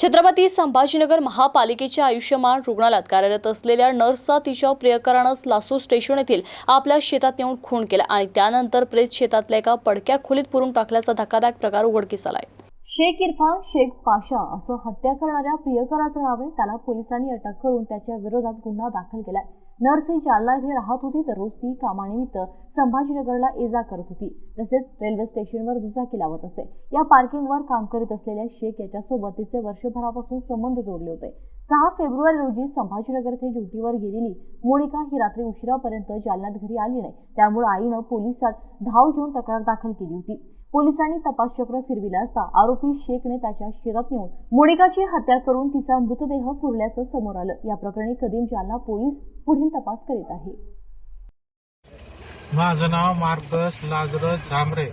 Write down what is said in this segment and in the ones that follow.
छत्रपती संभाजीनगर महापालिकेच्या आयुष्यमान रुग्णालयात कार्यरत असलेल्या नर्सचा तिच्या प्रियकरानंच लासू स्टेशन येथील आपल्या शेतात नेऊन खून केला आणि त्यानंतर प्रेत शेतातल्या एका पडक्या खोलीत पुरून टाकल्याचा धक्कादायक प्रकार उघडकीस आलाय. शेख इरफान शेख पाशा असं हत्या करणाऱ्या प्रियकराचं नाव आहे. त्याला पोलिसांनी अटक करून त्याच्या विरोधात गुन्हा दाखल केलाय. नर्स ही जालना येथे राहत होती. तर रोज ती कामानिमित्त संभाजीनगरला ये जा करत होती. तसेच रेल्वे स्टेशनवर दुचाकी लावत असे. या पार्किंगवर काम करीत असलेल्या शेख याच्यासोबत तिचे वर्षभरापासून संबंध जोडले होते. सहा फेब्रुवारी रोजी संभाजीनगर येथे ड्युटीवर गेलेली मोनिका ही रात्री उशिरापर्यंत जालन्यात घरी आली नाही. त्यामुळे आईनं पोलिसात धाव घेऊन तक्रार दाखल केली होती. पोलिसांनी तपास चक्र फिरविला असता आरोपी शेखने त्याच्या शेतात नेऊन मोनिकाची हत्या करून तिचा मृतदेह पुरल्याचं समोर आलं. या प्रकरणी कदीम जालना पोलीस पुढील तपास करीत आहे. माझं नाव Marcus Lazarus Zambre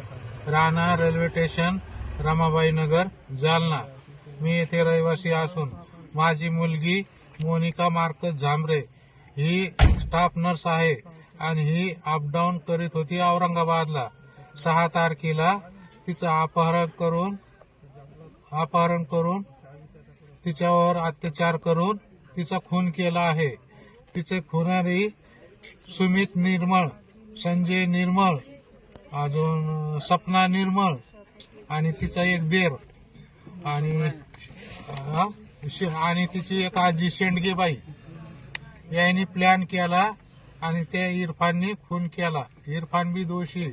Rana railway station Ramabai Nagar Jalna. मी येथे रहिवासी असून माझी मुलगी मोनिका मार्कस झांबरे ही स्टाफ नर्स आहे आणि ही अपडाऊन करीत होती औरंगाबादला. सहा तारखेला तिचं अपहरण करून अपहरण करून तिच्यावर अत्याचार करून तिचा खून केला आहे. तिचे खुनारी सुमित निर्मळ संजय निर्मळ अजून सपना निर्मळ आणि तिचा एक देर आणि आणि तिची एक आजी शेंडगेबाई यांनी प्लॅन केला आणि त्या इरफाननी खून केला. इरफान बी दोषी.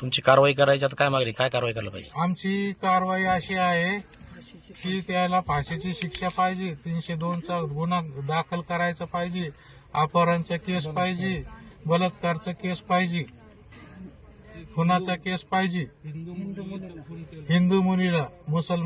तुमची कारवाई करायची आता काय मागणी? काय कारवाई करायला पाहिजे? आमची कारवाई अशी आहे की त्याला फाशीची शिक्षा पाहिजे तीनशे दोनचा गुन्हा दाखल करायचा पाहिजे अपहरणचा केस पाहिजे बलात्कारचा केस पाहिजे खुनाचा केस पाहिजे. हिंदू मुलीला मुसलमान